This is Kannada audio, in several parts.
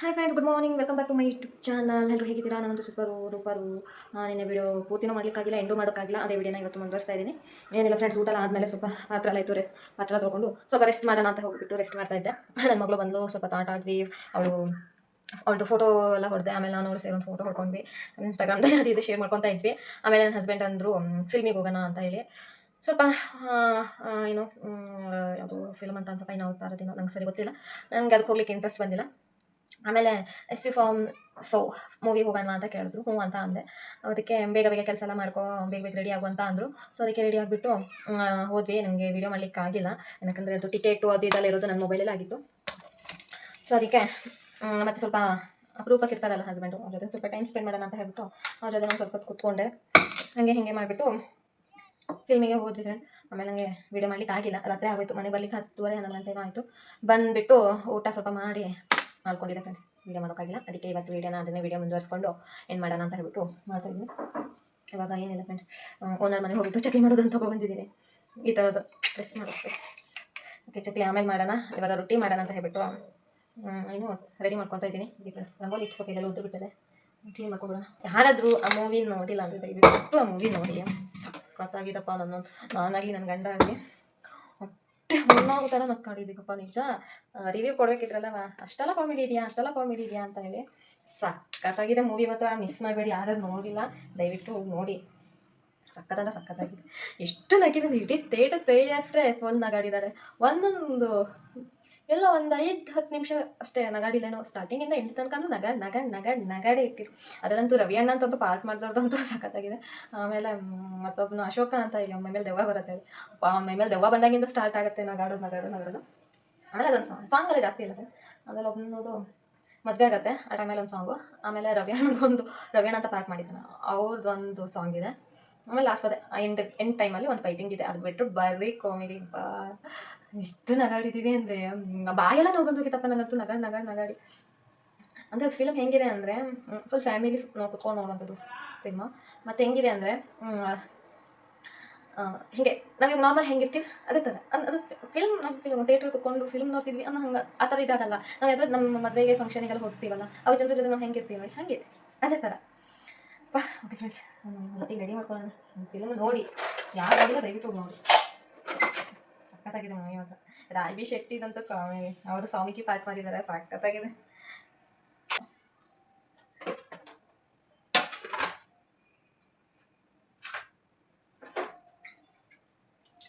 Hi friends good morning welcome back to my YouTube channel ಎಲ್ಲರೂ ಹೇಗಿದ್ದೀರಾ? ನಾನೊಂದು ಸೂಪರು ರೂಪರು ನಿನ್ನೆ ವಿಡಿಯೋ ಪೂರ್ತಿನೂ ಮಾಡಲಿಕ್ಕಾಗಿಲ್ಲ ಎಂಡು ಮಾಡೋಕ್ಕಾಗಿಲ್ಲ. ಅದೇ ವಿಡಿಯೋನ ಇವತ್ತು ಮುಂದುವರಿಸ್ತಾ ಇದ್ದೀನಿ. ಏನಿಲ್ಲ ಫ್ರೆಂಡ್ಸ್ ಊಟ ಆದಮೇಲೆ ಸ್ವಲ್ಪ ಪಾತ್ರ ಆಯಿತು ರೆ, ಪಾತ್ರ ತೊಗೊಂಡು ಸ್ವಲ್ಪ ರೆಸ್ಟ್ ಮಾಡೋಣ ಅಂತ ಹೋಗ್ಬಿಟ್ಟು ರೆಸ್ಟ್ ಮಾಡ್ತಾ ಇದ್ದೆ. ನನ್ನ ಮಗಳು ಬಂದು ಸ್ವಲ್ಪ ತಾಟ ಆಡ್ವಿ ಅವಳು ಅವ್ಳದ್ದು ಫೋಟೋ ಎಲ್ಲ ಹೊಡೆದೆ. ಆಮೇಲೆ ನಾನು ಸೇರಿ ಒಂದು ಫೋಟೋ ಹೊಡ್ಕೊಂಡ್ವಿ. ಇನ್ಸ್ಟಾಗ್ರಾಮ್ದಲ್ಲಿ ಅದು ಇದು ಶೇರ್ ಮಾಡ್ಕೊತಾ ಇದ್ವಿ. ಆಮೇಲೆ ನನ್ನ ಹಸ್ಬೆಂಡ್ ಅಂದರು ಫಿಲ್ಮಿಗೆ ಹೋಗೋಣ ಅಂತ ಹೇಳಿ. ಸ್ವಲ್ಪ ಏನು ಯಾವುದು ಫಿಲ್ಮ್ ಅಂತ ಅಂತ ನಾವು ಇರೋದೇನೋ, ನಂಗೆ ಸರಿ ಗೊತ್ತಿಲ್ಲ. ನನಗೆ ಅದಕ್ಕೆ ಹೋಗ್ಲಿಕ್ಕೆ ಇಂಟ್ರೆಸ್ಟ್ ಬಂದಿಲ್ಲ. ಆಮೇಲೆ S C form so movie ಹೋಗೋಣ ಅಂತ ಕೇಳಿದ್ರು, ಹ್ಞೂ ಅಂತ ಅಂದೆ. ಅದಕ್ಕೆ ಬೇಗ ಬೇಗ ಕೆಲಸ ಎಲ್ಲ ಮಾಡ್ಕೊ, ಬೇಗ ಬೇಗ ರೆಡಿ ಆಗು ಅಂತ ಅಂದರು. ಸೊ ಅದಕ್ಕೆ ರೆಡಿ ಆಗಿಬಿಟ್ಟು ಹೋದ್ವಿ. ನನಗೆ ವೀಡಿಯೋ ಮಾಡ್ಲಿಕ್ಕೆ ಆಗಿಲ್ಲ. ಯಾಕಂದರೆ ಅದು ಟಿಕೆಟು ಅದು ಇದೆಲ್ಲ ಇರೋದು ನನ್ನ ಮೊಬೈಲಲ್ಲಿ ಆಗಿತ್ತು. ಸೊ ಅದಕ್ಕೆ ಮತ್ತು ಸ್ವಲ್ಪ ಅಪರೂಪಕ್ಕೆ ಇರ್ತಾರಲ್ಲ ಹಸ್ಬೆಂಡು ಅವ್ರ ಜೊತೆ ಸ್ವಲ್ಪ ಟೈಮ್ ಸ್ಪೆಂಡ್ ಮಾಡೋಣ ಅಂತ ಹೇಳ್ಬಿಟ್ಟು, ಅವ್ರ ಜೊತೆ ಒಂದು ಸ್ವಲ್ಪ ಹೊತ್ತು ಕೂತ್ಕೊಂಡೆ. ಹಂಗೆ ಹಿಂಗೆ ಮಾಡಿಬಿಟ್ಟು ಫಿಲ್ಮಿಗೆ ಹೋದ್ವಿ ಫ್ರೆಂಡ್ ಆಮೇಲೆ ನನಗೆ ವೀಡಿಯೋ ಮಾಡ್ಲಿಕ್ಕೆ ಆಗಿಲ್ಲ. ರಾತ್ರಿ ಆಗೋಯ್ತು. ಮನೆ ಬರಲಿಕ್ಕೆ ಹತ್ತುವರೆ, ಹನ್ನೊಂದು ಗಂಟೆ ಆಯಿತು. ಬಂದುಬಿಟ್ಟು ಊಟ ಸ್ವಲ್ಪ ಮಾಡಿ ಮಾಡ್ಕೊಂಡಿದ್ದೆ ಫ್ರೆಂಡ್ಸ್ ವೀಡಿಯೋ ಮಾಡೋಕ್ಕಾಗಿಲ್ಲ. ಅದಕ್ಕೆ ಇವತ್ತು ವೀಡಿಯೋನ ಅದನ್ನೇ ವೀಡಿಯೋ ಮುಂದುವರಿಸ್ಕೊಂಡು ಏನು ಮಾಡೋಣ ಅಂತ ಹೇಳ್ಬಿಟ್ಟು ಮಾಡ್ತಾ ಇದ್ದೀನಿ. ಇವಾಗ ಏನಿಲ್ಲ ಫ್ರೆಂಡ್ಸ್ ಓನರ್ ಮನೆಗೆ ಹೋಗ್ಬಿಟ್ಟು ಚಕ್ಲಿ ಮಾಡೋದನ್ನು ತೊಗೊಬಂದಿದ್ದೀನಿ. ಈ ಥರದ್ದು ಪ್ರೆಸ್ ಮಾಡೋ ಪ್ರೆಸ್ ಓಕೆ ಚಕ್ಲಿ ಆಮೇಲೆ ಮಾಡೋಣ. ಇವಾಗ ರೊಟ್ಟಿ ಮಾಡೋಣ ಅಂತ ಹೇಳ್ಬಿಟ್ಟು ಏನು ರೆಡಿ ಮಾಡ್ಕೊತಾ ಇದ್ದೀನಿ. ಫ್ರೆಂಡ್ಸ್ ರಂಗೋಲಿ ಸ್ವಲ್ಪ ಎಲ್ಲ ಉದ್ದು ಬಿಟ್ಟಿದೆ. ಕ್ಲೀನ್ ಮಾಡ್ಕೊಬಿಡೋಣ. ಯಾರಾದರೂ ಆ ಮೂವಿ ನೋಡಿಲ್ಲ ಅಂದರೆ ದಯವಿಟ್ಟು ಆ ಮೂವಿ ನೋಡಿ. ಸಖತ್ತಾಗಿದಪ್ಪ ನನ್ನ ನಾನಾಗಿ ನನ್ನ ಗಂಡ ಆಗಲಿ. ತರ ಥರ ನಕ್ಕಾಡಿದ್ದೀಗಪ್ಪ ನಿಜ. ರಿವ್ಯೂ ಕೊಡ್ಬೇಕಿದ್ರಲ್ಲವ ಅಷ್ಟೆಲ್ಲ ಕಾಮಿಡಿ ಇದೆಯಾ? ಅಷ್ಟೆಲ್ಲ ಕಾಮಿಡಿ ಇದೆಯಾ ಅಂತ ಹೇಳಿ. ಸಖತ್ತಾಗಿದೆ ಮೂವಿ ಮಾತ್ರ. ಮಿಸ್ ಮಾಡಬೇಡಿ. ಯಾರು ನೋಡಿಲ್ಲ ದಯವಿಟ್ಟು ಹೋಗಿ ನೋಡಿ. ಸಕ್ಕತ್ತಾಗ ಸಕ್ಕತ್ತಾಗಿದೆ ಎಷ್ಟು ನಗಿದ್ರು ಇಡೀ ತೇಟರ್ ತೇಜಸ್ರೆ ಫುಲ್ ನಗಾಡಿದ್ದಾರೆ. ಒಂದೊಂದು ಎಲ್ಲ ಒಂದು ಐದು, ಹತ್ತು ನಿಮಿಷ ಅಷ್ಟೇ ನಗಾಡಿಲ್ಲೇನೋ ಸ್ಟಾರ್ಟಿಂಗಿಂದ ಎಂಟು ತನಕನೂ ನಗ ನಗ ನಗ, ನಗಾಡೇ ಇಟ್ಟಿದ್ರು. ಅದರಂತೂ ರವಿ ಅಣ್ಣ ಅಂತಂತೂ ಪಾರ್ಟ್ ಮಾಡಿದವ್ರದಂತೂ ಸಖತ್ತಾಗಿದೆ. ಆಮೇಲೆ ಮತ್ತೊಬ್ಬನು ಅಶೋಕ ಅಂತ ಈಗ ಮೇಲೆ ದೆವ್ವ ಬರುತ್ತೆ. ಅವ್ನ ಮೇಲೆ ದೆವ್ವ ಬಂದಾಗಿಂದ ಸ್ಟಾರ್ಟ್ ಆಗುತ್ತೆ ನಗಾಡೋದು ನಗಾಡೋದು ನಗಾಡೋದು ಆಮೇಲೆ ಅದೊಂದು ಸಾಂಗ್ ಸಾಂಗಲ್ಲೇ ಜಾಸ್ತಿ ಇರುತ್ತೆ. ಆಮೇಲೆ ಒಬ್ಬನದು ಮದುವೆ ಆಗುತ್ತೆ ಆ ಟೈಮಲ್ಲಿ ಒಂದು ಸಾಂಗು ಆಮೇಲೆ ರವಿ ಅಣ್ಣದೊಂದು ರವಿ ಅಣ್ಣ ಅಂತ ಪಾರ್ಟ್ ಮಾಡಿದ್ದಾನೆ. ಅವ್ರದ್ದೊಂದು ಸಾಂಗ್ ಇದೆ. ಆಮೇಲೆ ಲಾಸ್ಟ್ ಅದೇ ಎಂಡ್ ಎಂಡ್ ಟೈಮಲ್ಲಿ ಒಂದು ಫೈಟಿಂಗ್ ಇದೆ. ಅದು ಬಿಟ್ಟು ಬರೀ ಕಾಮಿಡಿ ಬಾ ಎಷ್ಟು ನಗಾಡಿದ್ದೀವಿ ಅಂದರೆ ಬಾಯೆಲ್ಲ ನೋವು ಬಂದೋಗಿತ್ತಪ್ಪ ನನಗಂತೂ ನಗಾಡಿ ನಗಾಡಿ ನಗಾಡಿ. ಅಂದರೆ ಫಿಲಮ್ ಹೆಂಗಿದೆ ಅಂದರೆ ಫುಲ್ ಫ್ಯಾಮಿಲಿ ನಾವು ಕುತ್ಕೊಂಡು ನೋಡುವಂಥದ್ದು ಫಿಲ್ಮು ಮತ್ತು ಹೆಂಗಿದೆ ಅಂದರೆ ಹೀಗೆ ನಾವೀಗ ನಾರ್ಮಲ್ ಹೆಂಗಿರ್ತೀವಿ, ಅದೇ ಥರ ಅದು ಫಿಲ್ಮ್ ನಾವು ಫಿಲ್ಮ್ ಥಿಯೇಟ್ರ್ ಕುತ್ಕೊಂಡು ಫಿಲ್ಮ್ ನೋಡ್ತಿದ್ವಿ ಅನ್ನೋ ಹಂಗೆ, ಆ ಥರ ಇದಾಗಲ್ಲ ನಾವು ಯಾವ್ದು ನಮ್ಮ ಮದುವೆಗೆ ಫಂಕ್ಷನಿಗೆಲ್ಲ ಹೋಗ್ತೀವಲ್ಲ ಅವ್ರ ಜನರ ಜೊತೆ ನಾವು ಹೆಂಗಿರ್ತೀವಿ ನೋಡಿ, ಹಾಗೆ ಅದೇ ಥರ ಪಾ ಓಕೆ ಫ್ರೆಂಡ್ಸ್ ಒಟ್ಟಿಗೆ ರೆಡಿ ಮಾಡ್ಕೊಳ್ಳೋಣ. ಫಿಲ್ಮ್ ನೋಡಿ. ಯಾರು ನೋಡಿಲ್ಲ, ದಯವಿಟ್ಟು ನೋಡಿ. ಸಖತ್ತಾಗಿದೆ ಮನೆ ಇವಾಗ. ರಾಜಿ ಶೆಟ್ಟಿದಂತೂ ಕಾಮಿಡಿ ಅವರು ಸ್ವಾಮೀಜಿ ಪಾಠ ಮಾಡಿದ್ದಾರೆ ಸಕ್ಕತ್ತಾಗಿದೆ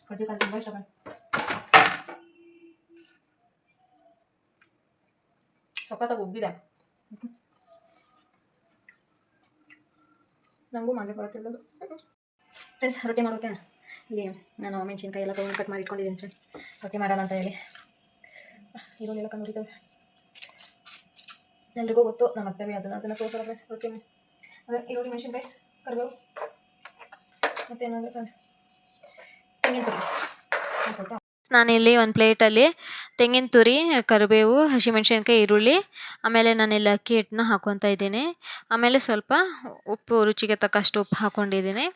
ಕಡ್ಲೆಕಾಯಿ ತುಂಬ ಇಷ್ಟ ಸಖತ್ತಾಗಿ ಉಬ್ಬಿದೆ. ನನಗೂ ಮಾಡಲಿಕ್ಕೆ ಬರುತ್ತಿಲ್ಲದು ಫ್ರೆಂಡ್ಸ್ ರೊಟ್ಟಿ ಮಾಡೋಕೆ? ಇಲ್ಲಿ ನಾನು ಮೆಣಸಿನ್ಕಾಯಿ ಎಲ್ಲ ತೊಗೊಂಡು ಕಟ್ ಮಾಡಿ ಇಟ್ಕೊಂಡಿದ್ದೀನಿ ಫ್ರೆಂಡ್ ರೊಟ್ಟಿ ಮಾಡೋಣ ಅಂತ ಹೇಳಿ. ಎಲ್ಲ ಕಂಡುಹಿಡಿತವೆ ಎಲ್ರಿಗೂ ಗೊತ್ತು ನಮ್ಮ ಅತ್ತೆ ಅದನ್ನು ಅದನ್ನು ತೋರಿಸೋಲ್ಲ ಫ್ರೆಂಡ್ ರೊಟ್ಟಿ ಅದೇ ಈರುಳ್ಳಿ, ಮೆಣಸಿನ್ಕಾಯಿ, ಕರಿಬೇವು. ಮತ್ತೇನಂದ್ರೆ ಫ್ರೆಂಡ್ ತೆಂಗಿನ ತುರಿ ನಾನಿಲ್ಲಿ ಒಂದು ಪ್ಲೇಟಲ್ಲಿ ತೆಂಗಿನ ತುರಿ, ಕರಿಬೇವು, ಹಸಿಮೆಣಸಿನ್ಕಾಯಿ, ಈರುಳ್ಳಿ, ಆಮೇಲೆ ನಾನಿಲ್ಲಿ ಅಕ್ಕಿ ಹಿಟ್ಟನ್ನ ಹಾಕ್ಕೊತಾ ಇದ್ದೀನಿ. ಆಮೇಲೆ ಸ್ವಲ್ಪ ಉಪ್ಪು, ರುಚಿಗೆ ತಕ್ಕಷ್ಟು ಉಪ್ಪು ಹಾಕ್ಕೊಂಡಿದ್ದೀನಿ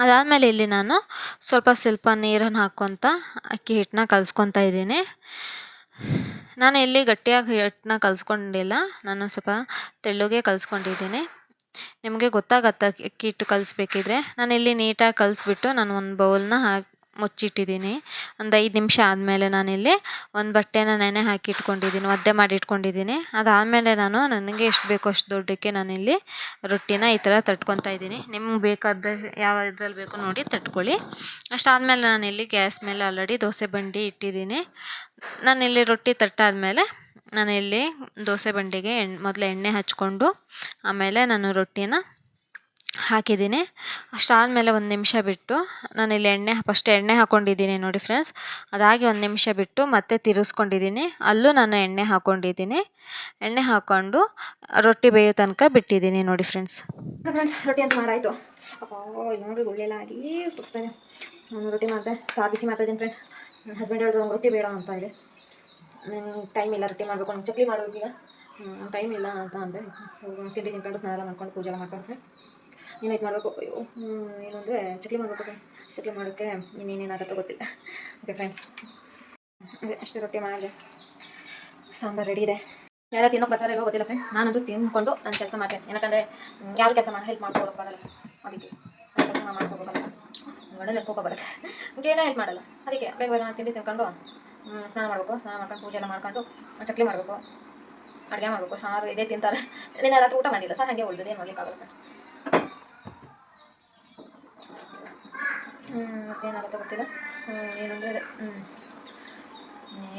ಅದಾದಮೇಲೆ ಇಲ್ಲಿ ನಾನು ಸ್ವಲ್ಪ ಸ್ವಲ್ಪ ನೀರನ್ನು ಹಾಕ್ಕೊತ ಅಕ್ಕಿ ಹಿಟ್ಟನ್ನ ಕಲಿಸ್ಕೊತಾ ಇದ್ದೀನಿ. ನಾನು ಇಲ್ಲಿ ಗಟ್ಟಿಯಾಗಿ ಹಿಟ್ಟನ್ನ ಕಲಿಸ್ಕೊಂಡಿಲ್ಲ. ನಾನು ಸ್ವಲ್ಪ ತೆಳ್ಳಗೆ ಕಲಿಸ್ಕೊಂಡಿದ್ದೀನಿ. ನಿಮಗೆ ಗೊತ್ತಾಗತ್ತೆ ಅಕ್ಕಿ ಹಿಟ್ಟು ಕಲಿಸ್ಬೇಕಿದ್ರೆ. ನಾನಿಲ್ಲಿ ನೀಟಾಗಿ ಕಲಿಸ್ಬಿಟ್ಟು ನಾನು ಒಂದು ಬೌಲ್ನ ಹಾಕಿ ಮುಚ್ಚಿಟ್ಟಿದ್ದೀನಿ. ಒಂದು ಐದು ನಿಮಿಷ ಆದಮೇಲೆ ನಾನಿಲ್ಲಿ ಒಂದು ಬಟ್ಟೆನ ನೆನೆ ಹಾಕಿ ಇಟ್ಕೊಂಡಿದ್ದೀನಿ ಒದ್ದೆ ಮಾಡಿ ಇಟ್ಕೊಂಡಿದ್ದೀನಿ ಅದಾದಮೇಲೆ ನಾನು ನನಗೆ ಎಷ್ಟು ಬೇಕೋ ಅಷ್ಟು ದೊಡ್ಡಕ್ಕೆ ನಾನಿಲ್ಲಿ ರೊಟ್ಟಿನ ಈ ಥರ ತಟ್ಕೊತಾ ಇದ್ದೀನಿ. ನಿಮ್ಗೆ ಬೇಕಾದ ಯಾವ ಇದ್ರಲ್ಲಿ ಬೇಕೋ ನೋಡಿ ತಟ್ಕೊಳ್ಳಿ. ಅಷ್ಟಾದಮೇಲೆ ನಾನಿಲ್ಲಿ ಗ್ಯಾಸ್ ಮೇಲೆ ಆಲ್ರೆಡಿ ದೋಸೆ ಬಂಡಿ ಇಟ್ಟಿದ್ದೀನಿ. ನಾನಿಲ್ಲಿ ರೊಟ್ಟಿ ತಟ್ಟಾದಮೇಲೆ ನಾನಿಲ್ಲಿ ದೋಸೆ ಬಂಡಿಗೆ ಎಣ್ಣೆ ಮೊದಲು ಎಣ್ಣೆ ಹಚ್ಕೊಂಡು ಆಮೇಲೆ ನಾನು ರೊಟ್ಟಿನ ಹಾಕಿದ್ದೀನಿ. ಅಷ್ಟಾದಮೇಲೆ ಒಂದು ನಿಮಿಷ ಬಿಟ್ಟು ನಾನಿಲ್ಲಿ ಎಣ್ಣೆ ಫಸ್ಟ್ ಎಣ್ಣೆ ಹಾಕ್ಕೊಂಡಿದ್ದೀನಿ ನೋಡಿ ಫ್ರೆಂಡ್ಸ್ ಅದಾಗಿ ಒಂದು ನಿಮಿಷ ಬಿಟ್ಟು ಮತ್ತೆ ತಿರುಗಿಸ್ಕೊಂಡಿದ್ದೀನಿ ಅಲ್ಲೂ ನಾನು ಎಣ್ಣೆ ಹಾಕ್ಕೊಂಡಿದ್ದೀನಿ ಎಣ್ಣೆ ಹಾಕ್ಕೊಂಡು ರೊಟ್ಟಿ ಬೇಯೋ ತನಕ ಬಿಟ್ಟಿದ್ದೀನಿ ನೋಡಿ ಫ್ರೆಂಡ್ಸ್ ಫ್ರೆಂಡ್ಸ್ ರೊಟ್ಟಿ ಅಂತ ಮಾಡಾಯಿತು. ನೋಡಿ ಒಳ್ಳೆಯಲ್ಲ ಆಗಿ ತುರ್ಸ್ತಾನೆ ನಾನು ರೊಟ್ಟಿ ಮಾಡ್ದೆ ಸಾಬಿಸಿ ಬಿಸಿ ಮಾಡ್ತಾ ಇದ್ದೀನಿ ಫ್ರೆಂಡ್ ನನ್ನ ಹಸ್ಬೆಂಡ್ ಹೇಳಿದ್ರು ಒಂದು ರೊಟ್ಟಿ ಬೇಡ ಅಂತ ಇದೆ ನಂಗೆ ಟೈಮ್ ಇಲ್ಲ ರೊಟ್ಟಿ ಮಾಡಬೇಕು ಚಕ್ಲಿ ಮಾಡಬೇಕು ಟೈಮ್ ಇಲ್ಲ ಅಂತ ಅಂದೆ. ತಿಂಡಿ ತಿನ್ಕೊಂಡು ಸ್ನಾನ ಮಾಡ್ಕೊಂಡು ಪೂಜೆ ಎಲ್ಲ ಮಾಡ್ಕೊಂಡು ಏನಾಯ್ತು ಮಾಡಬೇಕು. ಅಯ್ಯೋ ಏನು ಅಂದರೆ ಚಕ್ಲಿ ಮಾಡಬೇಕು ಚಕ್ಲಿ ಮಾಡೋಕ್ಕೆ ಇನ್ನೇನೇನಾಗುತ್ತೋ ಗೊತ್ತಿಲ್ಲ. ಓಕೆ ಫ್ರೆಂಡ್ಸ್ ಅದೇ, ಅಷ್ಟು ರೊಟ್ಟಿ ಮಾಡಿದೆ. ಸಾಂಬಾರು ರೆಡಿ ಇದೆ. ಯಾರು ತಿನ್ನೋಕೆ ಬರ್ತಾರೆ ಇರೋ ಗೊತ್ತಿಲ್ಲ ಫ್ರೆಂಡ್ ನಾನಂತೂ ತಿನ್ಕೊಂಡು ನಾನು ಕೆಲಸ ಮಾಡ್ತೇನೆ. ಯಾಕಂದರೆ ಯಾರು ಕೆಲಸ ಮಾಡಿ ಹೆಲ್ಪ್ ಮಾಡ್ಕೊಳಕ್ಕೆ ಬರಲ್ಲ. ಅದಕ್ಕೆ ಕೆಲಸ ಮಾಡ್ಕೋಬೇಕಲ್ಲ ಗಂಡನ ಎತ್ಕೋಕೊ ಬರುತ್ತೆ. ಏನೋ ಹೆಲ್ಪ್ ಮಾಡಲ್ಲ. ಅದಕ್ಕೆ ಬೇಗ ಬೇಗ ನಾನು ತಿಂಡಿ ತಿನ್ಕೊಂಡು ಸ್ನಾನ ಮಾಡಬೇಕು. ಸ್ನಾನ ಮಾಡ್ಕೊಂಡು ಪೂಜೆ ಎಲ್ಲ ಮಾಡ್ಕೊಂಡು ಚಕ್ಲಿ ಮಾಡಬೇಕು. ಅಡುಗೆ ಮಾಡಬೇಕು. ಸಾರು ಇದೇ ತಿಂತಾರೆ. ದಿನ ಊಟ ಮಾಡಿಲ್ಲ. ಸರ್, ಹಾಗೆ ಉಳಿದಿದೆ. ಏನು ಮಾಡ್ಲಿಕ್ಕಾಗಲ್ಲ ಮತ್ತೇನಾಗುತ್ತೆ ಗೊತ್ತಿಲ್ಲ. ಏನಂದರೆ ಅದೇ ಹ್ಞೂ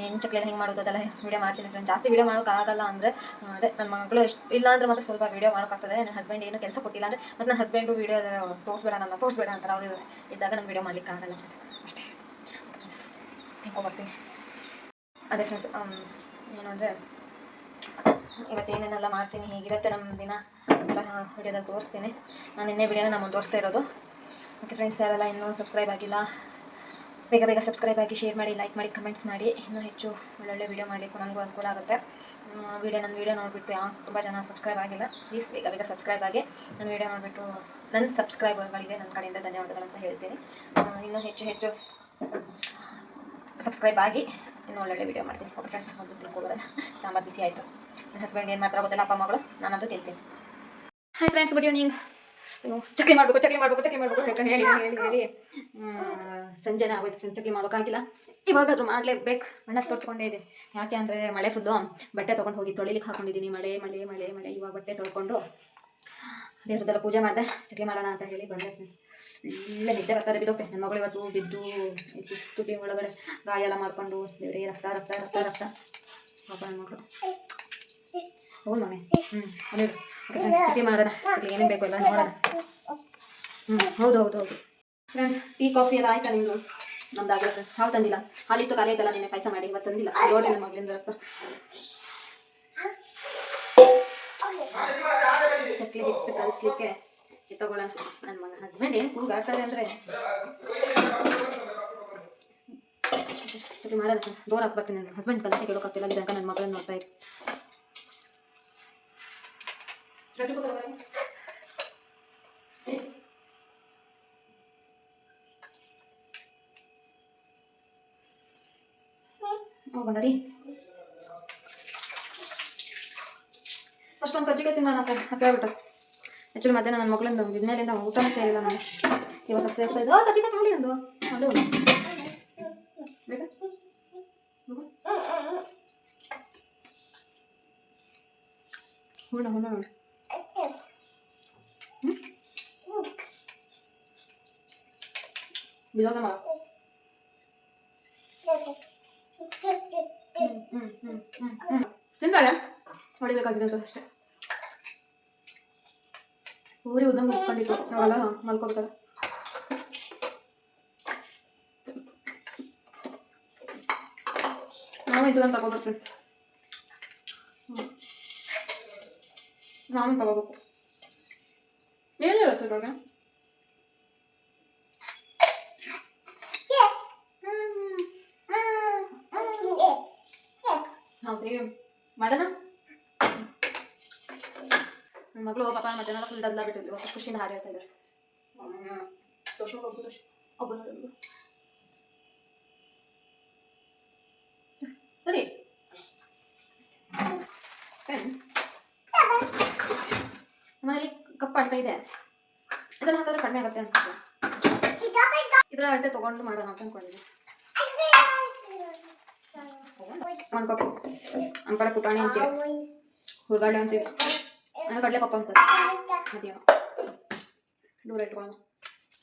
ಏನು ಚಕ್ಲಿ ಹೆಂಗೆ ಮಾಡೋದು ಅದೆಲ್ಲ ವೀಡಿಯೋ ಮಾಡ್ತೀನಿ ಫ್ರೆಂಡ್ ಜಾಸ್ತಿ ವೀಡಿಯೋ ಮಾಡೋಕ್ಕಾಗಲ್ಲ ಅಂದರೆ ಅದೇ ನನ್ನ ಮಗಳು ಎಷ್ಟು, ಇಲ್ಲ ಅಂದ್ರೆ ಮಾತ್ರ ಸ್ವಲ್ಪ ವೀಡಿಯೋ ಮಾಡೋಕ್ಕಾಗ್ತದೆ ನನ್ನ ಹಸ್ಬೆಂಡ್ ಏನು ಕೆಲಸ ಕೊಟ್ಟಿಲ್ಲ ಅಂದರೆ, ಮತ್ತು ನನ್ನ ಹಸ್ಬೆಂಡು ವೀಡಿಯೋ ತೋರಿಸ್ಬೇಡ ನನ್ನ, ತೋರಿಸ್ಬೇಡ ಅಂತಾರೆ. ಅವರು ಇದ್ದಾಗ ನಾನು ವೀಡಿಯೋ ಮಾಡ್ಲಿಕ್ಕೆ ಆಗಲ್ಲ. ಅಷ್ಟೇ. ಬರ್ತೀನಿ. ಅದೇ ಫ್ರೆಂಡ್ಸ್ ಏನು ಅಂದರೆ ಇವತ್ತೇನೇನೆಲ್ಲ ಮಾಡ್ತೀನಿ, ಹೀಗಿರುತ್ತೆ ನಮ್ಮ ದಿನ, ಎಲ್ಲ ವೀಡಿಯೋದಲ್ಲಿ ತೋರಿಸ್ತೀನಿ. ನಾನು ನಿನ್ನೆ ವೀಡಿಯೋನ ನಮ್ಮ ತೋರಿಸ್ತಾ ಇರೋದು. ಓಕೆ ಫ್ರೆಂಡ್ಸ್ ಯಾರೆಲ್ಲ ಇನ್ನೂ ಸಬ್ಸ್ಕ್ರೈಬ್ ಆಗಿಲ್ಲ, ಬೇಗ ಬೇಗ ಸಬ್ಸ್ಕ್ರೈಬ್ ಆಗಿ ಶೇರ್ ಮಾಡಿ ಲೈಕ್ ಮಾಡಿ ಕಮೆಂಟ್ಸ್ ಮಾಡಿ, ಇನ್ನೂ ಹೆಚ್ಚು ಒಳ್ಳೊಳ್ಳೆ ವೀಡಿಯೋ ಮಾಡಲಿಕ್ಕೂ ನನಗೂ ಅನುಕೂಲ ಆಗುತ್ತೆ. ವೀಡಿಯೋ ನನ್ನ ವೀಡಿಯೋ ನೋಡಿಬಿಟ್ಟು ಯಾವ ತುಂಬ ಜನ ಸಬ್ಸ್ಕ್ರೈಬ್ ಆಗಿಲ್ಲ ಪ್ಲೀಸ್ ಬೇಗ ಬೇಗ ಸಬ್ಸ್ಕ್ರೈಬ್ ಆಗಿ ನನ್ನ ವೀಡಿಯೋ ನೋಡಿಬಿಟ್ಟು ನನ್ನ ಸಬ್ಸ್ಕ್ರೈಬರ್ಗಳಿಗೆ ನನ್ನ ಕಡೆಯಿಂದ ಧನ್ಯವಾದಗಳು ಅಂತ ಹೇಳ್ತೀನಿ. ಇನ್ನೂ ಹೆಚ್ಚು ಹೆಚ್ಚು ಸಬ್ಸ್ಕ್ರೈಬ್ ಆಗಿ, ಇನ್ನೂ ಒಳ್ಳೊಳ್ಳೆ ವೀಡಿಯೋ ಮಾಡ್ತೀನಿ. ಓಕೆ ಫ್ರೆಂಡ್ಸ್ ಒಂದು ತಿಳ್ಕೊಬರೋಣ ಸಾಂಬಾರು ಬಿಸಿ ಆಯಿತು. ನನ್ನ ಹಸ್ಬೆಂಡ್ ಏನು ಮಾಡ್ತಾರೆ ಗೊತ್ತಿಲ್ಲ, ಅಪ್ಪ ಮಗಳು ನಾನಂತೂ ತಿಂತೀನಿ. Hi friends good evening chakli ಮಾಡಬೇಕು ಚಕ್ಲಿ ಮಾಡಬೇಕು ಚಕ್ಲಿ ಮಾಡಬೇಕು. ಅಂತ ಹೇಳಿ ಹೇಳಿ ಹೇಳಿ ಸಂಜೆನೇ ಆಗೋಯ್ತು ಫ್ರೆಂಡ್ಸ್ ಚಕ್ಲಿ ಮಾಡೋಕ್ಕಾಗಿಲ್ಲ ಇವಾಗಾದ್ರೂ ಮಾಡಲೇಬೇಕು. ಅಣ್ಣ ತೊಟ್ಕೊಂಡೇ ಇದೆ ಯಾಕೆ ಅಂದರೆ ಮಳೆ ಫುಲ್ಲು ಬಟ್ಟೆ ತೊಗೊಂಡು ಹೋಗಿ ತೊಳಿಲಿಕ್ಕೆ ಹಾಕೊಂಡಿದ್ದೀನಿ. ಮಳೆ ಮಳೆ ಮಳೆ ಮಳೆ. ಇವಾಗ ಬಟ್ಟೆ ತೊಳ್ಕೊಂಡು ದೇವ್ರದ್ದೆಲ್ಲ ಪೂಜೆ ಮಾಡಿದೆ. ಚಕ್ಲಿ ಮಾಡೋಣ ಅಂತ ಹೇಳಿ ಬಂದೆ. ಇಲ್ಲ ನಿದ್ದೆ ಬರ್ತದೆ ಬಿದ್ದೋಕೆ ನನ್ನ ಮಗಳು ಇವತ್ತು ಬಿದ್ದು ತುಟಿ ಒಳಗಡೆ ಗಾಯ ಎಲ್ಲ ಮಾಡಿಕೊಂಡು, ದೇವರೇ, ರಕ್ತ ರಕ್ತ ರಕ್ತ ರಕ್ತ. ಪಾಪ ನನ್ನ ಮಗಳು. ಹೌದು ಮನೆ ಹ್ಞೂ ಅಲ್ಲಿಡು ಫ್ರೆಂಡ್ಸ್ ಚಕ್ಲಿ ಮಾಡೋಣ ಏನೇನು ಬೇಕು ಎಲ್ಲ ನೋಡೋಣ. ಹ್ಞೂ ಹೌದು ಹೌದು ಹೌದು. ಫ್ರೆಂಡ್ಸ್ ಟೀ ಕಾಫಿ ಎಲ್ಲ ಆಯ್ತಾ ನಿಮ್ಮದು ನಮ್ದಾಗಿಲ್ಲ ಫ್ರೆಂಡ್ಸ್ ಹಾಲು ತಂದಿಲ್ಲ. ಹಾಲಿತ್ತು ಖಾಲಿ ನಿನ್ನೆ ಪಾಯಸ ಮಾಡಿ ಇವತ್ತು ತಂದಿಲ್ಲ. ನೋಡಿ ನಮ್ಮ ಮಗಳಿಂದ ರಕ್ತ ಚಕ್ಲಿ ಬಿಟ್ಟು ಕಲಿಸ್ಲಿಕ್ಕೆ ತಗೊಳ್ಳೋಣ. ನನ್ನ ಮಗ ಹಸ್ಬೆಂಡ್ ಏನು ಕೂಗಾಡ್ತಾರೆ ಅಂದರೆ? ಚಕ್ಲಿ ಮಾಡೋಣ ಫ್ರೆಂಡ್ಸ್ ಡೋರ್ ಹಾಕ್ಬರ್ತೀನಿ ನನ್ನ ಹಸ್ಬೆಂಡ್ ಕಲಿಸಿ ಕೇಳೋಕ್ಕಾಗ್ತಿಲ್ಲ ಇದಕ್ಕೆ ನನ್ನ ಮಗಳನ್ನ ನೋಡ್ತಾ ಇರಿ. ಗಟ್ಟಿ ಅಷ್ಟೊಂದು ಕಜ್ಜಿಗೆ ತಿನ್ನ ನನ್ನ ಫ್ರೆಂಡ್ ಹಸಿ ಆಗ್ಬಿಟ್ಟು. ಆ್ಯಕ್ಚುಲಿ ಮಧ್ಯಾಹ್ನ ನನ್ನ ಮಗಳಿಂದ ಇದ್ಮೇಲಿಂದ ಊಟನೇ ಸೇರಿಲ್ಲ ನನಗೆ ಇವಾಗ ಸೇರ್ತಾ ಇದ್ದು. ಕಜ್ಜಿಗೆ ಮಾಡಿ ಒಂದು ಅದು ಹೂಣ ಹೂಣ ಹೂಣ ಬಿಡೋಣ ಮಗ ಹ್ಮ್ ಹ್ಮ್ ಹ್ಮ್ ತಿಂತಾಳೆ? ಅಷ್ಟೇ. ಊರಿ ಉದ್ದ ಮುಟ್ಕೊಂಡಿತ್ತು ನಾವೆಲ್ಲ ಮಲ್ಕೊಬಿಡ್ತಾರೆ ನಾವು ಇದು ಅಂತ ತಗೋಬರ್ತೀವಿ. ನಾನು ತಗೋಬೇಕು. ಏನಿರುತ್ತೆ ಇದ್ರೊಳಗೆ ಹೌದ್ರಿ ಮಾಡೋಣ ನನ್ನ ಮಗಳು ಪಾಪ ಮಧ್ಯಾಹ್ನ ಫುಲ್ ಡಲ್ಲ ಬಿಟ್ಟಿದ್ಲು ಇವಾಗ ಖುಷಿನ ಹಾಡಿ ಹೇಳ್ತಾ ಇದ್ದಾರೆ. ಸರಿ. ಮನೇಲಿ ಕಪ್ ಆಡ್ತಾ ಇದೆ. ಇದನ್ನ ಹಾಕಿದ್ರೆ ಕಡಿಮೆ ಆಗುತ್ತೆ ಅನ್ಸುತ್ತೆ. ಇದ್ರ ಅಳತೆ ತಗೊಂಡು ಮಾಡೋಣ ಅಂತ ಅನ್ಕೊಂಡಿದ್ದೆ. ಒಂದು ಕಪ್ ಕಡೆ ಪುಟಾಣಿ ಅಂತೀವಿ. ಹುರ್ಗಡ್ಲೆ ಅಂತೀವಿ. ನಾನು ಕಡಲೆ ಪಪ್ಪ ಅಂತಾರೆ ಮಧ್ಯಾಹ್ನ ದೂರ ಇಟ್ಕೊಳ್ಳೋಣ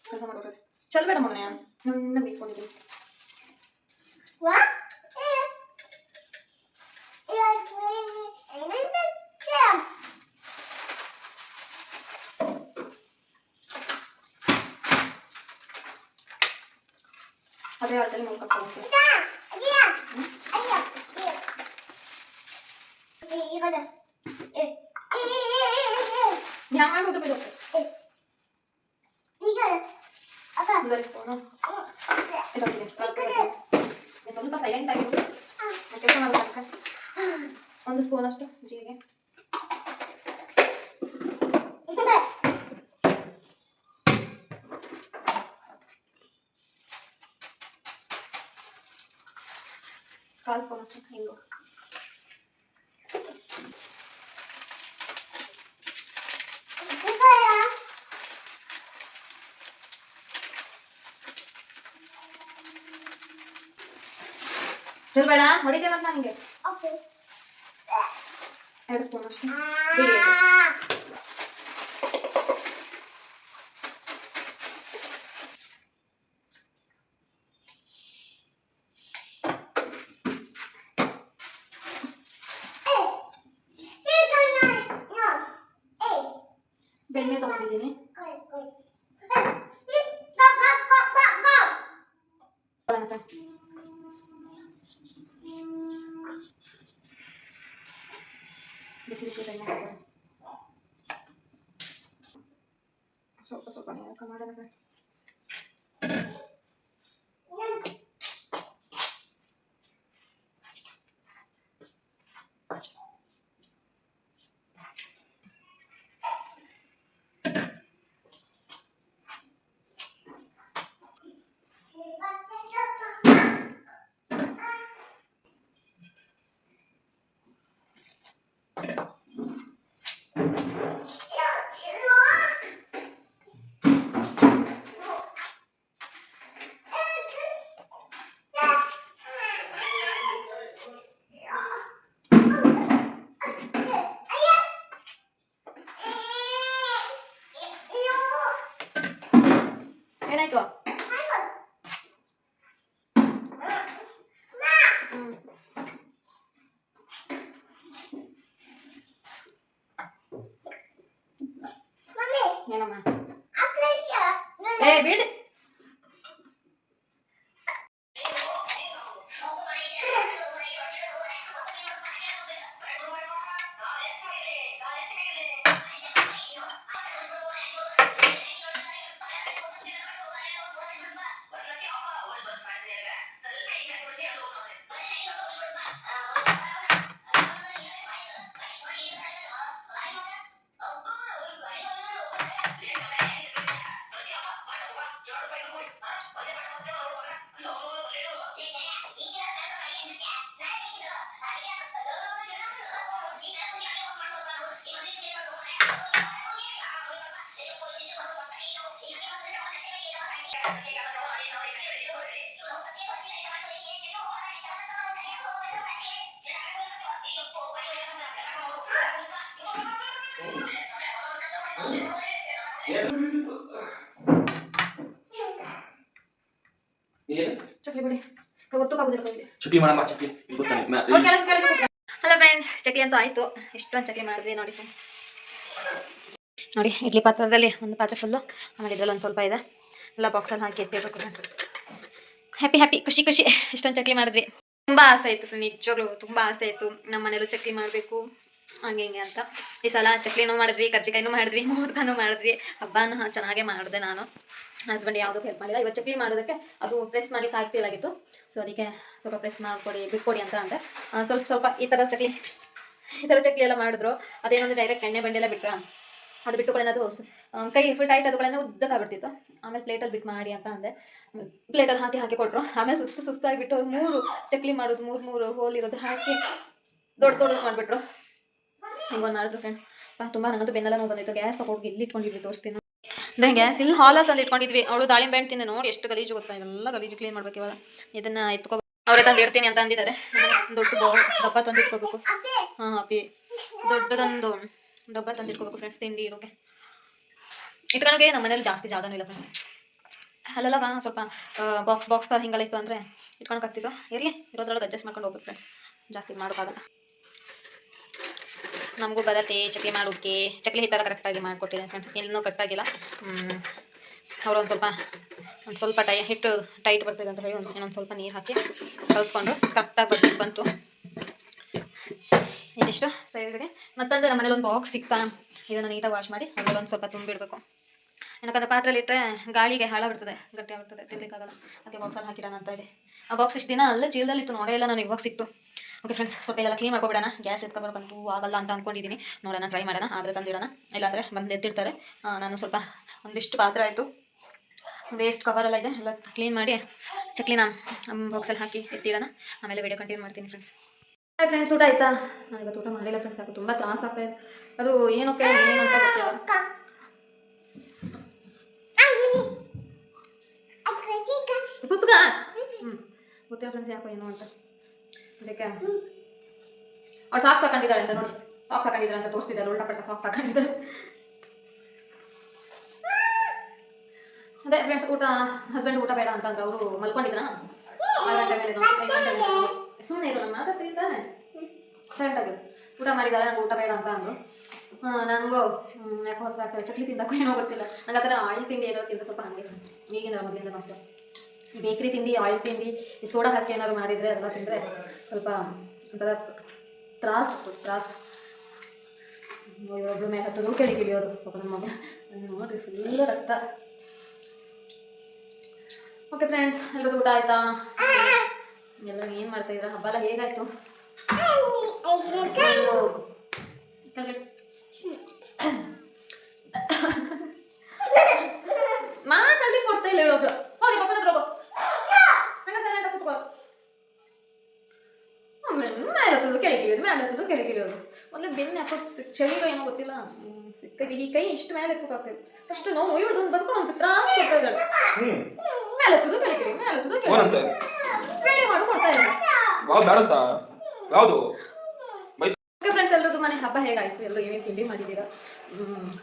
ಕೆಲಸ ಮಾಡ್ಬೇಕು ಚಲ್ಬೇಡ ಮಗನೇ ನನ್ನ ಬೀಸ್ಕೊಂಡಿದ್ದೀನಿ ಅದೇ ಅಳತೆಲಿ ಒಂದು ಕಪ್ ತಗೊಂತೀನಿ ಹ್ಯಾಂಗ ಮಾಡ್ಬೋದು ಬಿಡು ಒಂದೂವರೆ ಸ್ಪೂನು ಇದೊಂದಿದೆ ನೀನ್ ಸ್ವಲ್ಪ ಸೈಲೆಂಟ್ ಆಗಿ ಕೆಲಸ ಮಾಡೋದಕ್ಕ ಒಂದು ಸ್ಪೂನ್ ಅಷ್ಟು ಜೀರಿಗೆ ಕಾಲು ಸ್ಪೂನ್ ಅಷ್ಟು ಹಿಂಗು ಚೆಲ್ಬೇಡ ಹೊಡಿತೇವಂತ ನನಗೆ ಎರಡು ಸ್ಪೂನ್ ಅಷ್ಟು. そうかそうか、ね、かまらない。ないと ಚಕ್ಲಿ ಬಿಡಿ. ಚುಟ್ಟಿ ಮಾಡಮ್ಮ ಚುಟ್ಟಿ ಹಲೋ ಫ್ರೆಂಡ್ಸ್ ಚಕ್ಲಿ ಅಂತೂ ಆಯ್ತು. ಎಷ್ಟೊಂದು ಚಕ್ಲಿ ಮಾಡಿದ್ವಿ ನೋಡಿ ಫ್ರೆಂಡ್ಸ್. ನೋಡಿ ಇಡ್ಲಿ ಪಾತ್ರದಲ್ಲಿ ಒಂದು ಪಾತ್ರೆ ಫುಲ್ಲು ಆಮೇಲೆ ಇದ್ರಲ್ಲಿ ಒಂದು ಸ್ವಲ್ಪ ಇದೆ. ಎಲ್ಲ ಬಾಕ್ಸಲ್ಲಿ ಹಾಕಿ ಎತ್ತಿರ್ಬೇಕು ಹ್ಯಾಪಿ ಹ್ಯಾಪಿ ಖುಷಿ ಖುಷಿ. ಇಷ್ಟೊಂದು ಚಕ್ಲಿ ಮಾಡಿದ್ವಿ ತುಂಬ ಆಸೆ ಆಯ್ತು ಫ್ರೆಂಡ್ ನಿಜವಾಗ್ಲೂ ತುಂಬ ಆಸೆ ಆಯ್ತು. ನಮ್ಮ ಮನೇಲೂ ಚಕ್ಲಿ ಮಾಡಬೇಕು. ಹಂಗೆ ಹಿಂಗೆ ಅಂತ. ಈ ಸಲ ಚಕ್ಲಿನೂ ಮಾಡಿದ್ವಿ ಕರ್ಜಿಕಾಯಿನೂ ಮಾಡಿದ್ವಿ ಮೋದಕನೂ ಮಾಡಿದ್ವಿ. ಹಬ್ಬನೂ ಚೆನ್ನಾಗೇ ಮಾಡಿದೆ ನಾನು. ಹಸ್ಬೆಂಡ್ ಯಾವುದೂ ಹೆಲ್ಪ್ ಮಾಡಿಲ್ಲ. ಇವತ್ತು ಚಕ್ಲಿ ಮಾಡೋದಕ್ಕೆ ಅದು ಪ್ರೆಸ್ ಮಾಡಲಿಕ್ಕೆ ಆಗ್ತಿಲ್ಲಾಗಿತ್ತು ಸೊ ಅದಕ್ಕೆ ಸ್ವಲ್ಪ ಪ್ರೆಸ್ ಮಾಡಿಕೊಡಿ, ಬಿಟ್ಕೊಡಿ ಅಂತ ಅಂದೆ. ಸ್ವಲ್ಪ ಸ್ವಲ್ಪ ಈ ಥರ ಚಕ್ಲಿ, ಈ ಥರ ಚಕ್ಲಿ ಎಲ್ಲ ಮಾಡಿದ್ರು. ಅದೇನಂದ್ರೆ ಡೈರೆಕ್ಟ್ ಎಣ್ಣೆ ಬಂಡೆಲ್ಲ ಬಿಟ್ರ? ಅದು ಬಿಟ್ಟುಕೊಳ್ಳೇನ ಅದು ಕೈ ಫುಲ್ ಟೈಟ್ ಅದುಗಳನ್ನ ಉದ್ದಕ್ಕಾಗ್ಬಿಡ್ತಿತ್ತು ಆಮೇಲೆ ಪ್ಲೇಟಲ್ಲಿ ಬಿಟ್ಟು ಮಾಡಿ ಅಂತ ಅಂದೆ. ಪ್ಲೇಟಲ್ಲಿ ಹಾಕಿ ಹಾಕಿ ಕೊಟ್ಟರು ಆಮೇಲೆ ಸುಸ್ತು ಸುಸ್ತಾಗಿ ಬಿಟ್ಟು ಅವ್ರು ಮೂರು ಚಕ್ಲಿ ಮಾಡೋದು, ಮೂರು ಮೂರು ಹೋಲ್ ಇರೋದು ಹಾಕಿ ದೊಡ್ಡ ದೊಡ್ಡದು ಮಾಡಿಬಿಟ್ರು. ಹಿಂಗೊಂದು ಮಾಡಿದ್ರು ಫ್ರೆಂಡ್ಸ್ ತುಂಬ ನನಗಂತೂ ಬೆನ್ನೆಲ್ಲ ನೋವು ಬಂದಿತ್ತು. ಗ್ಯಾಸ್ ತಗೊಂಡು ಇಲ್ಲಿ ಇಟ್ಕೊಂಡಿದ್ವಿ, ತೋರಿಸ್ತೀನಿ. ಅದೇ ಸಿಲ್ ಹಾಲ ತಂದು ಇಟ್ಕೊಂಡಿದ್ವಿ ಅವಳು ದಾಳಿಂಬೆ ಹಣ್ಣು ತಿಂದೆ ನೋಡಿ, ಎಷ್ಟು ಗಲೀಜು ಗೊತ್ತಾ? ಇದೆಲ್ಲ ಗಲೀಜು ಕ್ಲೀನ್ ಮಾಡ್ಬೇಕು ಇವಾಗ. ಇದನ್ನ ಎತ್ಕೊ ಅವರೇ ತಂದು ಇಡ್ತೀನಿ ಅಂತ ಅಂದಿದ್ದಾರೆ. ದೊಡ್ಡ ಡಬ್ಬ ತಂದು ಇಟ್ಕೋಬೇಕು ಹಾಂ, ಅಪ್ಪಿ. ದೊಡ್ಡದೊಂದು ಡಬ್ಬ ತಂದು ಇಟ್ಕೋಬೇಕು ಫ್ರೆಂಡ್ಸ್ ತಿಂಡಿ ಇರೋಕೆ. ಇಟ್ಕೊಳಗೆ ನಮ್ಮ ಮನೇಲಿ ಜಾಸ್ತಿ ಜಾಗನೂ ಇಲ್ಲ ಫ್ರೆಂಡ್ಸ್ ಅಲ್ಲಲ್ಲವ, ಸ್ವಲ್ಪ ಬಾಕ್ಸ್ ಬಾಕ್ಸ್ ಥರ ಇತ್ತು ಅಂದರೆ ಇಟ್ಕೊಳಕ್ಕಾಗ್ತಿತ್ತು ಇರಲಿ, ಇರೋದ್ರೊಳಗೆ ಅಡ್ಜಸ್ಟ್ ಮಾಡ್ಕೊಂಡು ಹೋಗ್ಬೇಕು ಫ್ರೆಂಡ್ಸ್ ಜಾಸ್ತಿ ಮಾಡೋಕ್ಕಾಗಲ್ಲ. ನಮಗೂ ಬರತ್ತೆ, ಚಕ್ಲಿ ಮಾಡೋಕ್ಕೆ ಚಕ್ಲಿ ಹಿಟ್ಟೆಲ್ಲ ಕರೆಕ್ಟಾಗಿ ಮಾಡಿಕೊಟ್ಟಿದ್ದೆ ಫ್ರೆಂಡ್ಸ್ ಎಲ್ಲೂ ಕಟ್ಟಾಗಿಲ್ಲ ಅವ್ರು ಒಂದು ಸ್ವಲ್ಪ ಒಂದು ಸ್ವಲ್ಪ ಟೈ, ಹಿಟ್ಟು ಟೈಟ್ ಬರ್ತದೆ ಅಂತ ಹೇಳಿ ಒಂದು ಇನ್ನೊಂದು ಸ್ವಲ್ಪ ನೀರು ಹಾಕಿ ಕಲಿಸ್ಕೊಂಡ್ರು. ಕರೆಕ್ಟಾಗಿ ಬರ್ತು ಬಂತು. ಇದಿಷ್ಟು ಸೈಡ್ಗೆ. ಮತ್ತೊಂದು ನಮ್ಮ ಮನೇಲಿ ಒಂದು ಬಾಕ್ಸ್ ಸಿಗ್ತಾ ಇದನ್ನು ನೀಟಾಗಿ ವಾಶ್ ಮಾಡಿ ಅದರಲ್ಲಿ ಒಂದು ಸ್ವಲ್ಪ ತುಂಬಿಡಬೇಕು. ಏನಕ್ಕಂದ್ರೆ ಪಾತ್ರೆಲಿಟ್ಟರೆ ಗಾಳಿಗೆ ಗಟ್ಟಿ ಆಗ್ಬಿಡ್ತದೆ, ತಿನ್ಲಿಕ್ಕಾಗಲ್ಲ. ಅದಕ್ಕೆ ಬಾಕ್ಸಲ್ಲಿ ಹಾಕಿಡೋಣ ಅಂತ ಹೇಳಿ. ಬಾಕ್ಸ್ ಇಷ್ಟು ದಿನ ಅಲ್ಲೇ ಚೀಲದಲ್ಲಿ ಇತ್ತು ನೋಡೇ ಇಲ್ಲ ನಾನು ಇವಾಗ ಸಿಕ್ತು. ಓಕೆ ಫ್ರೆಂಡ್ಸ್ ಸ್ವಲ್ಪ ಎಲ್ಲ ಕ್ಲೀನ್ ಮಾಡ್ಕೊಬಿಡೋಣ. ಗ್ಯಾಸ್ ಎತ್ಕೊಬರ್ಕಂತೂ ಆಗಲ್ಲ ಅಂತ ಅಂದ್ಕೊಂಡಿದ್ದೀನಿ ನೋಡೋಣ ಟ್ರೈ ಮಾಡೋಣ. ಆದರೆ ತಂದಿಡೋಣ. ಇಲ್ಲಾಂದರೆ ಬಂದು ಎತ್ತಿಡ್ತಾರೆ. ನಾನು ಸ್ವಲ್ಪ ಒಂದಿಷ್ಟು ಪಾತ್ರೆ ಆಯಿತು. ವೇಸ್ಟ್ ಕವರೆಲ್ಲ ಇದೆ. ಎಲ್ಲ ಕ್ಲೀನ್ ಮಾಡಿ ಚಕ್ಲಿನ ಬಾಕ್ಸಲ್ಲಿ ಹಾಕಿ ಎತ್ತಿಡೋಣ. ಆಮೇಲೆ ವಿಡಿಯೋ ಕಂಟಿನ್ಯೂ ಮಾಡ್ತೀನಿ ಫ್ರೆಂಡ್ಸ್ ಹಾಯ್ ಫ್ರೆಂಡ್ಸ್ ಊಟ ಆಯ್ತಾ? ನಾನು ಇವತ್ತು ಊಟ ಮಾಡಿಲ್ಲ ಫ್ರೆಂಡ್ಸ್ ಸಾಕು ತುಂಬ ತ್ರಾಸ ಆಗ್ತಾ ಇದೆ. ಅದು ಏನಕ್ಕೆ ಏನು ಅಂತ ಗೊತ್ತಿಲ್ಲ. ಕುತ್ಕ ಗೊತ್ತಿಲ್ಲ ಫ್ರೆಂಡ್ಸ್ ಯಾಕೋ ಏನೋ ಅಂತ. ಅದಕ್ಕೆ ಅವ್ಳು ಸಾಕ್ಸ್ ಹಾಕೊಂಡಿದ್ದಾಳೆ ಅಂತ ನೋಡಿ. ಸಾಕ್ಸ್ ಹಾಕೊಂಡಿದ್ದಾಳೆ ಅಂತ ತೋರಿಸ್ತಿದ್ದಾಳೆ ಉಲ್ಟಾ ಪಟ್ಟ ಸಾಕ್ಸ್ ಹಾಕೊಂಡಿದ್ದಾಳೆ. ಅದೇ ಫ್ರೆಂಡ್ಸ್ ಊಟ ಹಸ್ಬೆಂಡ್ ಊಟ ಬೇಡ ಅಂತಂದ್ರೆ ಅವರು ಮಲ್ಕೊಂಡಿದ್ರಾ? ಸುಮ್ಮನೆ ಇರೋ, ನನ್ನ ಮಾತಾಡ್ತಿದ್ದಾನೆ ಸೈಲೆಂಟಾಗಿ ಊಟ ಮಾಡಿದ್ದಾರೆ ನಂಗೆ ಊಟ ಬೇಡ ಅಂತ ಅಂದರು. ನನಗೂ ಯಾಕೋ ಹೊಸ ಚಕ್ಲಿ ತಿಂದಕ್ಕೂ ಏನೋ ಗೊತ್ತಿಲ್ಲ. ನಂಗೆ ಆ ಥರ ಆಯಿಲ್ ತಿಂಡಿ ಸ್ವಲ್ಪ ನನಗೆ ಈಗಿನ ಮೊದಲಿಂದ ಅಷ್ಟೇ. ಈ ಬೇಕ್ರಿ ತಿಂಡಿ ಆಯಿಲ್ ತಿಂಡಿ, ಈ ಸೋಡಾ ಹಾಕಿ ಏನಾದ್ರು ಮಾಡಿದರೆ ಅದನ್ನ ತಿಂದರೆ ಸ್ವಲ್ಪ ಒಂಥರ ತ್ರಾಸ್ ತ್ರಾಸ್. ಒಬ್ಬಳು ಮೇಲೆ ಹತ್ತೋದು. ಕೆಳಗೆ ಇಳಿಯೋದು. ಪಾಪ ನಮ್ಮ ಮಗ. ನೋಡಿರಿ ಫುಲ್ ರಕ್ತ. ಓಕೆ ಫ್ರೆಂಡ್ಸ್ ಎಲ್ಲರದ್ದು ಊಟ ಆಯ್ತಾ? ಎಲ್ಲರೂ ಏನು ಮಾಡ್ತಾ ಇದ್ರ ಹಬ್ಬ ಎಲ್ಲ ಹೇಗಾಯ್ತು? ಮಾತಾಡಿ ಕೊಡ್ತಾ ಇಲ್ಲ ಹೇಳೋಬ್ರು ಹೋಗಿ ಹತ್ರ ಹೋಗು. ಮೇಲೆ ಹತ್ತದು ಕೆಳಗೆ ಇಳಿಯೋದು ಮೇಲೆ ಹತ್ತದು ಕೆಳಗೆ ಇಳಿಯೋದು. ಮೊದಲು ಬೆನ್ನು ಯಾಕೋ ಸಿಕ್- ಚಳಿಗೋ ಏನೋ ಗೊತ್ತಿಲ್ಲ. ಹ್ಮ್, ಈ ಕೈ ಇಷ್ಟು ಮೇಲೆ ಎತ್ತಕ್ಕಾಗ್ತದೆ ಅಷ್ಟು ನೋವು ಇವಳು ಬರ್ಕೊಂಡು ಒಂದು ತ್ರಾಸ ಕೊಡ್ತಾ ಇದ್ದಾಳೆ. ಮೇಲೆ ಹತ್ತದು ಕೆಳಗೆ ಇಳಿಯೋದು, ಮೇಲೆ ಹತ್ತದು ಕೆಳಗೆ ಏನಂತೆ? ಇಳಿಯೋದು. ರೆಡಿ ಮಾಡು ಕೊಡ್ತಾ ಇಲ್ಲ ಯಾವ್ದು? ಫ್ರೆಂಡ್ಸ್ ಎಲ್ಲರದ್ದು ಮನೆ ಹಬ್ಬ ಹೇಗಾಯ್ತು? ಎಲ್ಲರೂ ಏನೇನು ತಿಂಡಿ ಮಾಡಿದ್ದೀರಾ.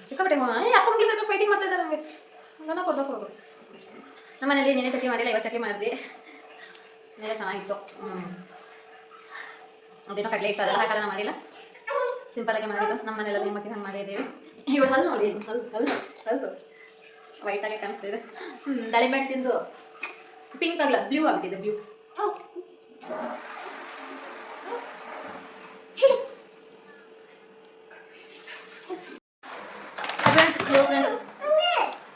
ಸಿಕ್ಕಾಪಟ್ಟೆ ಅಪ್ಪ ಮಕ್ಳಿಗೆ ಸ್ವಲ್ಪ ಫೈಟಿಂಗ್ ಮಾಡ್ತಾ ಇದ್ದಾರೆ ನನಗೆ ಹಂಗನ ಕೊಡ್ಬೇಕು ಹೋಗು ನಮ್ಮ ಮನೇಲಿ ನೆನೆ ಚಕ್ಲಿ ಮಾಡಿಲ್ಲ ಇವತ್ತು ಚಕ್ಲಿ ಮಾಡಿದ್ವಿ. ಮೇಲೆ ಚೆನ್ನಾಗಿತ್ತು. ಹ್ಞೂ ಅದೇನೋ ಕಡಲೆ ಇತ್ತು ಅದೆಲ್ಲ ಹಾಕಲ್ಲ ಮಾಡಿಲ್ಲ. ಸಿಂಪಲಾಗಿ ಮಾಡಿದ್ದು. ನಮ್ಮ ಮನೆಯಲ್ಲಿ ಮಟ್ಟಿಗೆ ಹಂಗೆ ಮಾಡಿದ್ದೀವಿ. ಇವಳು ಹಲ್ಲು ನೋಡಿ ಹಲ್ಲು ಹಲ್ಲು ಹಲ್ಲು. ವೈಟಾಗೆ ಕಾಣಿಸ್ತಾ ಇದೆ. ಹ್ಞೂ ದಾಳಿಂಬೆ ತಿಂದು. ಪಿಂಕ್ ಆಗಲ್ಲ ಬ್ಲೂ ಆಗ್ತಿದೆ ಬ್ಲೂ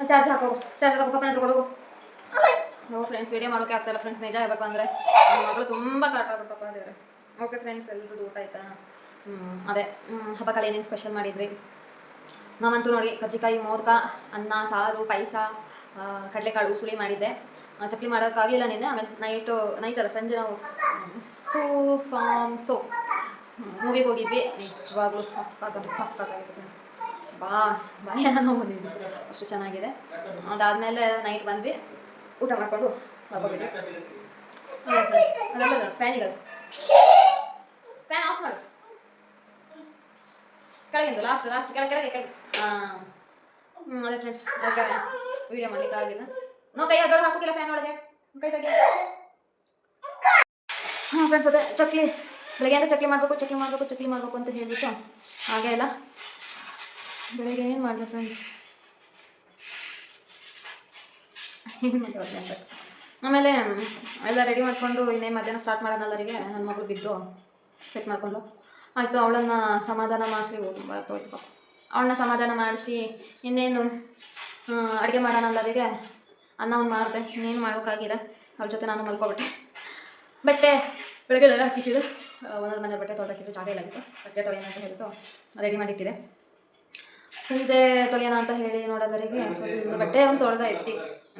ಚಾರ್ಜ್ ಹಾಕೋ ಚಾರ್ಜ್ ಹಾಕೋ ಪಪ್ಪನ ಹತ್ರ ಕೊಡೋಗು. ನೋ ಫ್ರೆಂಡ್ಸ್ ವಿಡಿಯೋ ಮಾಡೋಕೆ ಆಗ್ತಾಯಿಲ್ಲ ಫ್ರೆಂಡ್ಸ್ ನಿಜ ಹೇಳ್ಬೇಕು ಅಂದರೆ. ಮಗಳು ತುಂಬ ಕಾಟ ಆಗ್ಬಿಟ್ಟಪ್ಪ ದೇವ್ರೆ ಓಕೆ ಫ್ರೆಂಡ್ಸ್ ಎಲ್ರದ್ದು ಊಟ ಆಯ್ತಾ ಅದೇ ಹ್ಮ್, ಹಬ್ಬಕ್ಕಲ್ಲಿ ಏನೇನು ಸ್ಪೆಷಲ್ ಮಾಡಿದ್ರಿ ನಾವಂತೂ ನೋಡಿ ಕಜ್ಜಿಕಾಯಿ ಮೋದಕ ಅನ್ನ ಸಾರು ಪಾಯಸ ಕಡಲೆಕಾಳು ಸುಳಿ ಮಾಡಿದ್ದೆ ಚಕ್ಲಿ ಮಾಡೋಕ್ಕಾಗಲಿಲ್ಲ ನಿನ್ನೆ ಆಮೇಲೆ ನೈಟು ನೈಟ್ ಅಲ್ಲ ಸಂಜೆ ನಾವು ಸೋ ಫಾಮ್ ಸೋ ಮೂವಿಗೆ ಹೋಗಿದ್ವಿ ನಿಜವಾಗ್ಲೂ ಸಕ್ಕತ್ತಾಗಿ ಸಕ್ಕತ್ತಾಗಿತ್ತು ಫ್ರೆಂಡ್ಸ್ ಬಾ ಬಾಯೆಲ್ಲ ನೋವು ಬಂದಿದ್ವಿ ಅಷ್ಟು ಚೆನ್ನಾಗಿದೆ ಅದಾದಮೇಲೆ ನೈಟ್ ಬಂದ್ವಿ ಊಟ ಮಾಡಿಕೊಂಡು ಹೋಗಿದ್ವಿ ಫ್ಯಾನಿಗೆ ಫ್ಯಾನ್ ಆಫ್ ಮಾಡು ಕೆಳಗಿಂದು ಲಾಸ್ಟ್ ಲಾಸ್ಟ್ ಕೆಳಗೆ ಕೆಳಗೆ ಕೆಳಗೆ. ಹಾಂ ಹ್ಞೂ ಅದೇ ಫ್ರೆಂಡ್ಸ್ ಓಕೆ ವೀಡಿಯೋ ಮಾಡಲಿಕ್ಕೆ ಆಗಿಲ್ಲ ನೋ ಕೈ, ಅದ್ರೊಳಗೆ ಹಾಕೋಕಿಲ್ಲ ಫ್ಯಾನ್ ಒಳಗೆ. ಕೈ ತಗಿ ಹಾಂ ಫ್ರೆಂಡ್ಸ್ ಅದೇ, ಚಕ್ಲಿ. ಬೆಳಗ್ಗೆ ಅಂತ ಚಕ್ಲಿ ಮಾಡಬೇಕು ಚಕ್ಲಿ ಮಾಡಬೇಕು ಚಕ್ಲಿ ಮಾಡಬೇಕು ಅಂತ ಹೇಳಿಬಿಟ್ಟು ಹಾಗೆ ಇಲ್ಲ ಬೆಳಗ್ಗೆ ಏನು ಮಾಡಿದೆ ಫ್ರೆಂಡ್ಸ್ ಏನು ಆಮೇಲೆ, ಎಲ್ಲ ರೆಡಿ ಮಾಡಿಕೊಂಡು ಇನ್ನೇನು ಮಧ್ಯಾಹ್ನ ಸ್ಟಾರ್ಟ್ ಮಾಡೋಣ ಎಲ್ಲರಿಗೆ, ನನ್ನ ಮಗಳು ಬಿದ್ದು ಚೆಕ್ ಮಾಡಿಕೊಂಡು. ಆಯಿತು, ಅವಳನ್ನು ಸಮಾಧಾನ ಮಾಡಿಸಿ ಪಾಪ ಅವಳನ್ನ ಸಮಾಧಾನ ಮಾಡಿಸಿ, ಇನ್ನೇನು ಅಡುಗೆ ಮಾಡೋಣ ಎಲ್ಲರಿಗೆ ಅನ್ನ ಒಂದು ಮಾಡಿದೆ, ಇನ್ನೇನು ಮಾಡೋಕ್ಕಾಗಿಲ್ಲ ಅವ್ರ ಜೊತೆ ನಾನು ಮಲ್ಕೊಬಿಟ್ಟೆ. ಬಟ್ಟೆ ಬೆಳಗ್ಗೆ ಎಲ್ಲ ಹಾಕಿಸಿದ್ದು ಒಂದೊಂದು ಮನೆ ಬಟ್ಟೆ ತೊಳೆದಾಕಿದ್ರು ಜಾಗ ಇಲ್ಲಾಗಿತ್ತು ಸದ್ಯ ತೊಳೆಯೋಣ ಅಂತ ಹೇಳ್ಬಿಟ್ಟು ರೆಡಿ ಮಾಡಿಟ್ಟಿದೆ ಸಂಜೆ ತೊಳೆಯೋಣ ಅಂತ ಹೇಳಿ ನೋಡೋದರಿಗೆ ಬಟ್ಟೆ ಒಂದು ತೊಳೆದ ಎತ್ತಿ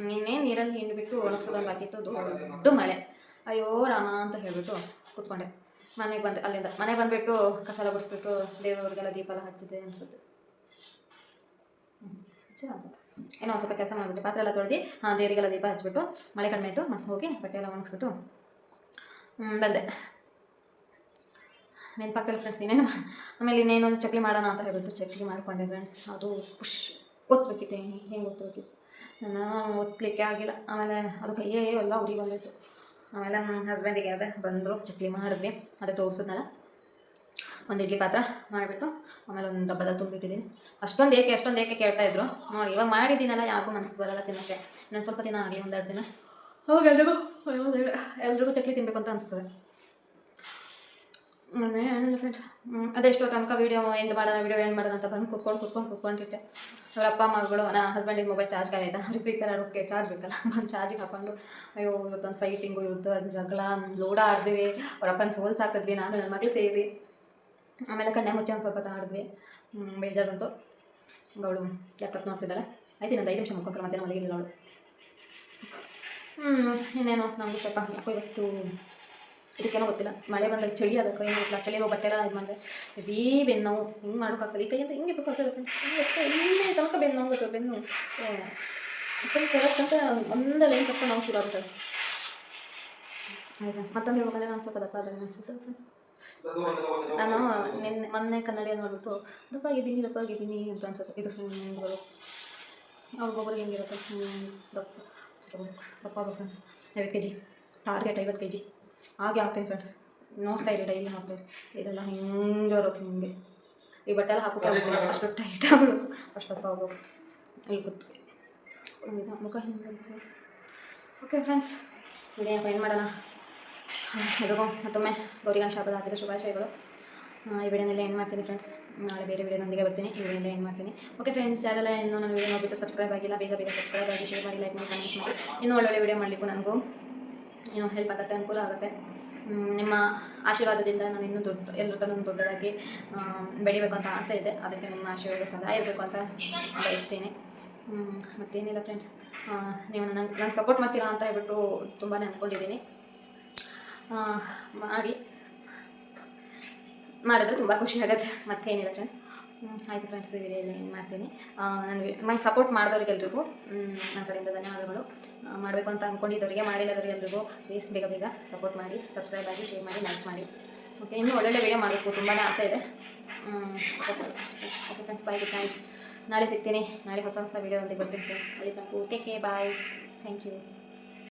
ನಿನ್ನೆ ನೀರಲ್ಲಿ ಹಿಂಡ್ಬಿಟ್ಟು ಒಣಗಿಸೋದನ್ನು ಬಾಕಿತ್ತು. ದೊಡ್ಡ ಮಳೆ. ಅಯ್ಯೋ, ರಾಮ ಅಂತ ಹೇಳಿಬಿಟ್ಟು ಕೂತ್ಕೊಂಡೆ. ಮನೆಗೆ ಬಂದು, ಅಲ್ಲಿಂದ ಮನೆಗೆ ಬಂದುಬಿಟ್ಟು ಕಸ ಎಲ್ಲ ಗುಡಿಸ್ಬಿಟ್ಟು ದೇವರವ್ರಿಗೆಲ್ಲ ದೀಪ ಎಲ್ಲ ಹಚ್ಚಿದೆ ಅನಿಸುತ್ತೆ. ಅನ್ಸುತ್ತೆ ಏನೋ ಒಂದು ಸ್ವಲ್ಪ ಕೆಲಸ ಮಾಡಿಬಿಟ್ಟು ಪಾತ್ರೆ ಎಲ್ಲ ತೊಳೆದು, ಹಾಂ, ದೇವರಿಗೆಲ್ಲ ದೀಪ ಹಚ್ಚಿಬಿಟ್ಟು ಮಳೆ ಕಡಿಮೆ ಆಯಿತು ಮತ್ತೆ ಹೋಗಿ ಬಟ್ಟೆ ಎಲ್ಲ ಒಣಗಿಸ್ಬಿಟ್ಟು ಬಂದೆ. ಪಕ್ಕದಲ್ಲಿ ಫ್ರೆಂಡ್ಸ್ ಇನ್ನೇನು ಆಮೇಲೆ ಇನ್ನೇನೊಂದು ಚಕ್ಲಿ ಮಾಡೋಣ ಅಂತ ಹೇಳ್ಬಿಟ್ಟು ಚಕ್ಲಿ ಮಾಡಿಕೊಂಡೆ ಫ್ರೆಂಡ್ಸ್ ಅದು ಖುಷ್ ಒತ್ತಬೇಕಿತ್ತು ಹೆಂಗೆ ಓದ್ಬೇಕಿತ್ತು ನಾನು ಓದ್ಲಿಕ್ಕೆ ಆಗಿಲ್ಲ, ಆಮೇಲೆ ಅದು ಕೈಯೇ ಎಲ್ಲ ಉರಿ ಬಂದಿತ್ತು ಆಮೇಲೆ ನನ್ನ ಹಸ್ಬೆಂಡಿಗೆ ಅದೇ ಬಂದರು, ಚಕ್ಲಿ ಮಾಡಿದ್ವಿ. ಅದೇ ತೋರಿಸಿದ್ನಲ್ಲ. ಒಂದು ಇಡ್ಲಿ ಪಾತ್ರ ಮಾಡಿಬಿಟ್ಟು, ಆಮೇಲೆ ಒಂದು ಡಬ್ಬದಲ್ಲಿ ತುಂಬಿಟ್ಟಿದ್ದೀನಿ. ಅಷ್ಟೊಂದು ಏಕೆ ಅಷ್ಟೊಂದು ಏಕೆ ಕೇಳ್ತಾ ಇದ್ರು? ನೋಡಿ, ಇವಾಗ ಮಾಡಿದ್ದೀನಲ್ಲ, ಯಾರಿಗೂ ಮನಸ್ಸು ಬರಲ್ಲ ತಿನ್ನೋಕ್ಕೆ. ನಾನು ಸ್ವಲ್ಪ ದಿನ ಆಗಲಿ, ಒಂದೆರಡು ದಿನ. ಹೋಗಿ ಎಲ್ರಿಗೂ ಎಲ್ರಿಗೂ ಚಕ್ಲಿ ತಿನ್ನಬೇಕು ಅಂತ ಅನಿಸ್ತದೆ. ಅದೇ ಎಷ್ಟೋ ತನಕ ವೀಡಿಯೋ ಎಂಡ್ ಮಾಡೋಣ ವೀಡಿಯೋ ಎಂಡ್ ಮಾಡೋಣ ಅಂತ ಬಂದು ಕೂತ್ಕೊಂಡು ಕೂತ್ಕೊಂಡು ಕೂತ್ಕೊಂಡಿಟ್ಟೆ ಅವ್ರ ಅಪ್ಪ ಮಗಳು ನನ್ನ ಹಸ್ಬೆಂಡಿಗೆ ಮೊಬೈಲ್ ಚಾರ್ಜ್ ಆಗಿದೆ ಅವ್ರಿಗೆ ಪ್ರಿಪೇರ್ ಆಗೋಕ್ಕೆ ಚಾರ್ಜ್ ಬೇಕಲ್ಲ. ಬಂದು ಚಾರ್ಜಿಗೆ ಹಾಕೊಂಡು, ಅಯ್ಯೋ, ಇವತ್ತೊಂದು ಫೈಟಿಂಗು ಯುದ್ಧ, ಅದು ಜಗಳ, ಲೋಡ ಆಡಿದ್ವಿ. ಅವ್ರ ಅಪ್ಪನ ಸೋಲ್ಸ್ ಹಾಕಿದ್ವಿ ನಾನು ನನ್ನ ಮಗಳು ಸೇರಿ. ಆಮೇಲೆ ಕಣ್ಣೆ ಮುಚ್ಚೆ ಒಂದು ಸ್ವಲ್ಪ ಆಡಿದ್ವಿ. ಬೇಜಾರು ಬಂತು. ಅವಳು ಲ್ಯಾಪ್ಟಾಪ್ ನೋಡ್ತಿದ್ದಾಳೆ. ಆಯ್ತು, ಇನ್ನೊಂದು ಐದು ನಿಮಿಷ ಮುಕ್ಕೊಂತಾರೆ ಮತ್ತೆ ಮಲಗಿಲ್ಲ ಅವಳು. ಹ್ಞೂ ಇನ್ನೇನು? ನಮಗೂ ಸ್ವಲ್ಪ ಯಾಕೋ ಇವತ್ತು ಇದಕ್ಕೇನೋ ಗೊತ್ತಿಲ್ಲ. ಮಳೆ ಬಂದಾಗ ಚಳಿ ಅದಕ್ಕೆ ಏನು ಗೊತ್ತಿಲ್ಲ ಚಳಿ ಬಟ್ಟೆ ಎಲ್ಲ ಇದು ಮಾಡಿದೆ. ಹೆವಿ ಬೆನ್ನು ನೋವು ಹಿಂಗೆ ಮಾಡೋಕ್ಕಾಗಲ್ಲ ಈ ಕೈಯಿಂದ ಹಿಂಗೆ ಬೇಕಾಗ್ತದೆ ಇಲ್ಲೇ ತನಕ ಬೆನ್ನು ನೋವು ಗೊತ್ತು ಬೆನ್ನು. ಸರಿ ಕೆಳಕ್ಕಂತ ಒಂದು ಲೈನ್ ತಕ್ಕ ನಾವು ಶುರು ಆಗ್ತದೆ ಆಯ್ತು ಮತ್ತೊಂದು ಹೇಳ್ಬೇಕಂದ್ರೆ ನಾನು ಸ್ವಲ್ಪ ದಪ್ಪ ಆದಾಗ ಅನ್ಸುತ್ತೆ. ನಾನು ನಿನ್ನೆ, ಮೊನ್ನೆ ಕನ್ನಡಿಯ ನೋಡ್ಬಿಟ್ಟು, ದಪ್ಪ ಆಗಿದ್ದೀನಿ ದಪ್ಪ ಆಗಿದ್ದೀನಿ ಅಂತ ಅನ್ಸುತ್ತೆ. ಇದು ಹಿಂಗೆ ಅವ್ರಿಗೊಬ್ಬರಿಗೆ ಹೆಂಗಿರುತ್ತೆ? ದಪ್ಪ. ದಪ್ಪ ಆಗೋ ಫ್ರೆಂಡ್ಸ್ ಐವತ್ತು ಕೆ ಜಿ ಟಾರ್ಗೆಟ್ ಐವತ್ತು ಕೆ ಜಿ ಹಾಗೆ ಹಾಕ್ತೀನಿ ಫ್ರೆಂಡ್ಸ್ ನೋಡ್ತಾ ಇರಿ ಡೈಲಿ ಹಾಕ್ತಾ ಇರಿ. ಇದೆಲ್ಲ ಹಿಂಗೆ ಇರೋಕೆ ಹಿಂಗೆ ಈ ಬಟ್ಟೆ ಎಲ್ಲ ಹಾಕೋಕೆ ಅಷ್ಟು ಟೈಟ್ ಆಗಲು ಅಷ್ಟು ದಪ್ಪ ಆಗೋ ಅಲ್ಲಿ ಕೂತು ಇದು ಮುಖ ಹಿಂಗೆ ಓಕೆ ಫ್ರೆಂಡ್ಸ್ ವಿಡಿಯೋ ಏನು ಮಾಡೋಣ. ಎಲ್ರಿಗೂ ಮತ್ತೊಮ್ಮೆ ಗೌರಿ ಗಣೇಶ ಹಬ್ಬದ ಹಾಕಿದ ಶುಭಾಶಯಗಳು. ಈ ವಿಡಿಯೋನೆಲ್ಲ ಏನು ಮಾಡ್ತೀನಿ ಫ್ರೆಂಡ್ಸ್ ನಾಳೆ ಬೇರೆ ವಿಡಿಯೋನೊಂದಿಗೆ ಬರ್ತೀನಿ. ಈ ವಿಡಿಯೋನೆಲ್ಲ ಏನು ಮಾಡ್ತೀನಿ. ಓಕೆ ಫ್ರೆಂಡ್ಸ್ ಯಾರೆಲ್ಲ ಇನ್ನೂ ನನ್ನ ವಿಡಿಯೋ ನೋಡಿಬಿಟ್ಟು ಸಬ್ಸ್ಕ್ರೈಬ್ ಆಗಿಲ್ಲ ಬೇಗ ಬೇಗ ಸಬ್ಸ್ಕ್ರೈಬ್ ಆಗಿ ಶೇರ್ ಮಾಡಿ ಲೈಕ್ ಮಾಡಿ ಕಮೆಂಟ್ಸ್ ಮಾಡಿ. ಇನ್ನೂ ಒಳ್ಳೊಳ್ಳೆ ವಿಡಿಯೋ ಮಾಡಲಿಕ್ಕೂ ನನಗೂ ಏನೋ ಹೆಲ್ಪ್ ಆಗುತ್ತೆ, ಅನುಕೂಲ ಆಗುತ್ತೆ. ನಿಮ್ಮ ಆಶೀರ್ವಾದದಿಂದ ನಾನು ಇನ್ನೂ ದೊಡ್ಡ ಎಲ್ಲರದನ್ನು ದೊಡ್ಡದಾಗಿ ಬೆಳಿಬೇಕು ಅಂತ ಆಸೆ ಇದೆ. ಅದಕ್ಕೆ ನಿಮ್ಮ ಆಶೀರ್ವಾದ ಸದಾ ಇರಬೇಕು ಅಂತ ಬಯಸ್ತೀನಿ. ಮತ್ತೇನಿಲ್ಲ ಫ್ರೆಂಡ್ಸ್ ನೀವು ನಂಗೆ ನಂಗೆ ಸಪೋರ್ಟ್ ಮಾಡ್ತೀರಾ ಅಂತ ಹೇಳ್ಬಿಟ್ಟು ತುಂಬಾ ಅಂದ್ಕೊಂಡಿದ್ದೀನಿ ಮಾಡಿ, ಮಾಡಿದ್ರೆ ತುಂಬ ಖುಷಿ ಆಗುತ್ತೆ. ಮತ್ತೇನಿಲ್ಲ ಫ್ರೆಂಡ್ಸ್ ಆಯಿತು ಫ್ರೆಂಡ್ಸ್ ವಿಡಿಯೋದಲ್ಲಿ ಏನು ಮಾಡ್ತೀನಿ. ನಾನು ನಂಗೆ ಸಪೋರ್ಟ್ ಮಾಡಿದವ್ರಿಗೆಲ್ರಿಗೂ ನನ್ನ ಕಡೆಯಿಂದ ಧನ್ಯವಾದಗಳು. ಮಾಡಬೇಕು ಅಂತ ಅಂದ್ಕೊಂಡಿದ್ದವರಿಗೆ ಮಾಡಿಲ್ಲದವ್ರಿಗೆಲ್ರಿಗೂ ಪ್ಲೀಸ್ ಬೇಗ ಬೇಗ ಸಪೋರ್ಟ್ ಮಾಡಿ ಸಬ್ಸ್ಕ್ರೈಬ್ ಆಗಿ ಶೇರ್ ಮಾಡಿ ಲೈಕ್ ಮಾಡಿ. ಓಕೆ ಇನ್ನೂ ಒಳ್ಳೊಳ್ಳೆ ವಿಡಿಯೋ ಮಾಡಬೇಕು ತುಂಬಾ ಆಸೆ ಇದೆ. Okay friends bye good night ನಾಳೆ ಸಿಗ್ತೀನಿ. ನಾಳೆ ಹೊಸ ಹೊಸ ವಿಡಿಯೋದೊಂದಿಗೆ ಬರ್ತೀನಿ ಫ್ರೆಂಡ್ಸ್ ಅಲ್ಲಿ ತಪ್ಪು okay K bye thank you